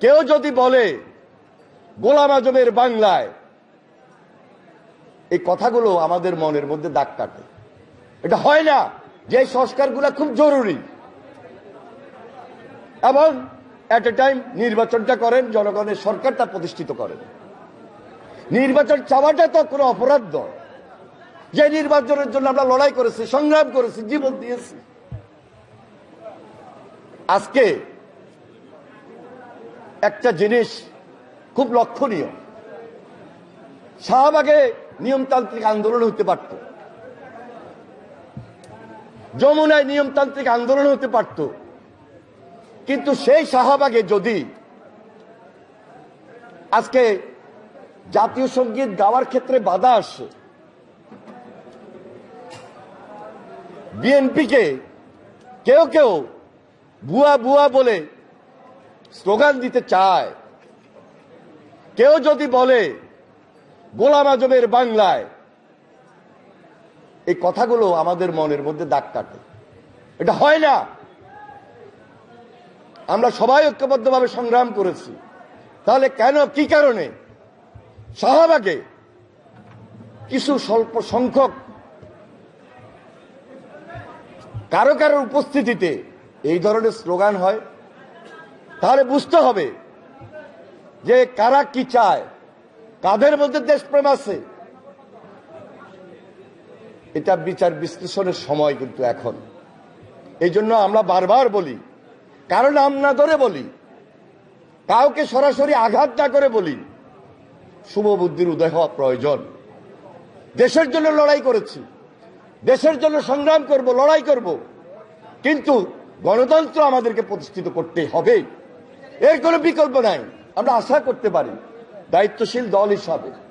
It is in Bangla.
কেউ যদি বলে গোলাম আজমের বাংলায়, এই কথাগুলো আমাদের মনের মধ্যে দাগ কাটে। এটা হয় না যে সংস্কারগুলো খুব জরুরি। এবং এট এ টাইম নির্বাচনটা করেন, জনগণের সরকারটা প্রতিষ্ঠিত করেন। নির্বাচন চাওয়াটা তো কোনো অপরাধ নয়। যে নির্বাচনের জন্য আমরা লড়াই করেছি, সংগ্রাম করেছি, জীবন দিয়েছি। আজকে একটা জিনিস খুব লক্ষণীয়। শাহবাগে নিয়মতান্ত্রিক আন্দোলন হতে পারত। যমুনায় নিয়মতান্ত্রিক আন্দোলন হতে পারত। কিন্তু সেই শাহবাগে যদি আজকে জাতীয় সংগীত গাওয়ার ক্ষেত্রে বাধা আসে, বিএনপিকে কেউ কেউ বুয়া বুয়া বলে স্লোগান দিতে চায়। কেউ যদি বলে, গোলাম আজমের বাংলায়, এই কথাগুলো আমাদের মনের মধ্যে দাগ কাটে। এটা হয় না। আমরা সবাই ঐক্যবদ্ধভাবে সংগ্রাম করেছি। তাহলে কেন, কি কারণে? শাহবাগে কিছু স্বল্প সংখ্যক কারও কারোর উপস্থিতিতে এই ধরনের স্লোগান হয়। তাহলে বুঝতে হবে যে কারা কি চায়। কাদের মধ্যে দেশপ্রেম আছে? এটা বিচার বিশ্লেষণের সময় কিন্তু এখন। এই জন্য আমরা বারবার বলি কারণ নাম না ধরে বলি, কাউকে সরাসরি আঘাত না করে বলি, শুভ বুদ্ধির উদয় হওয়া প্রয়োজন। দেশের জন্য লড়াই করেছি, দেশের জন্য সংগ্রাম করব, লড়াই করব, কিন্তু গণতন্ত্র আমাদেরকে প্রতিষ্ঠিত করতে হবে। এর কোনো বিকল্প নাই। আমরা আশা করতে পারি দায়িত্বশীল দল হিসাবে।